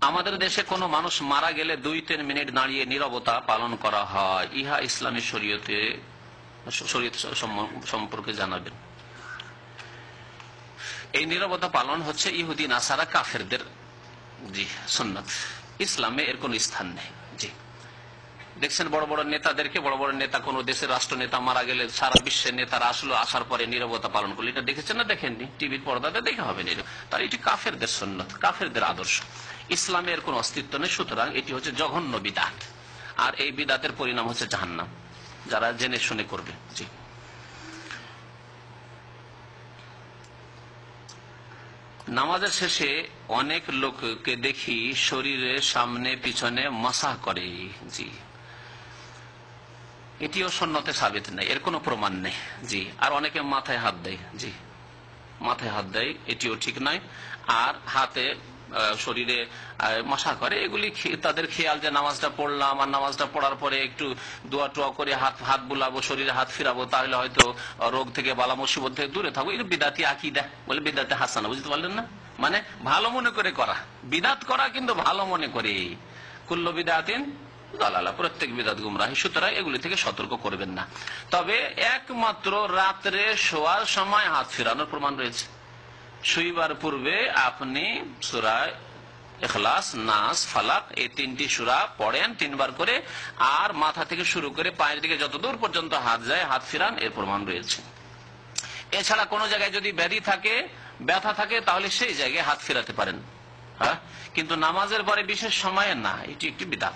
আমাদের দেশে কোনো মানুষ মারা গেলে দুই তিন মিনিট দাঁড়িয়ে নিরবতা পালন করা হয়। ইহা ইসলামী শরীয়তে, শরীয়ত সম্পর্কে জানাবেন। এই নিরবতা পালন হচ্ছে ইহুদি, নাসারা, কাফেরদের। জি, সুন্নত। ইসলামে এর কোন স্থান নেই। জি। দেখছেন বড় বড় নেতাদেরকে, বড় বড় নেতা কোন দেশের রাষ্ট্র নেতা মারা গেলে সারা বিশ্বের নেতারা আসলো, আসার পরে নিরবতা পালন করল। এটা দেখেছেন না, দেখেননি? টিভির পর্দাতে দেখে হবে না। তার এটি কাফেরদের সন্ন্যত কাফেরদের আদর্শ। ইসলামের কোন অস্তিত্ব নেই, সুতরাং এটি হচ্ছে জঘন্য বিদাত। আর এই বিদাতের পরিণাম হচ্ছে জাহান্নাম। যারা জেনে শুনে করবে, জি। নামাজের শেষে অনেক লোককে দেখি শরীরের সামনে পিছনে মাসাহ করে, জি। এটিও সন্ন্যতে সাবিত নেই, এর কোনো প্রমাণ নেই, জি। আর অনেকে মাথায় হাত দেয়, জি। মাথায় হাত দেয়, এটিও ঠিক নয়। আর হাতে শরীরে মশা করে, এগুলি তাদের খেয়াল যে নামাজটা পড়লাম, আর নামাজটা পড়ার পরে একটু দোয়া টোয়া করে হাত হাত বুলাবো, শরীরে হাত ফিরাবো, তাহলে হয়তো রোগ থেকে, বালা মুসিবত থেকে দূরে থাকব। এটা বিদাতি আকিদা, বলে বিদাতে হাসানা, বুঝতে পারলেন না? মানে ভালো মনে করে করা। বিদাত করা কিন্তু ভালো মনে করে কুল্ল বিদাতিন দালালা, প্রত্যেক বিদাত গুমরাহি। সুতরাং এগুলি থেকে সতর্ক করবেন না। তবে একমাত্র রাত্রে শোয়ার সময় হাত ফেরানোর প্রমাণ রয়েছে। শুইবার পূর্বে আপনি এখলাস নাস, ফালাক এই তিনটি সুরা পড়েন তিনবার করে আর মাথা থেকে শুরু করে পায়ের দিকে যতদূর পর্যন্ত হাত যায়, হাত ফিরান, এর প্রমাণ রয়েছে। এছাড়া কোনো জায়গায় যদি ব্যাধি থাকে, ব্যথা থাকে, তাহলে সেই জায়গায় হাত ফেরাতে পারেন। হ্যাঁ? কিন্তু নামাজের পরে বিশেষ সময়ে না, এটি একটি বিদাত।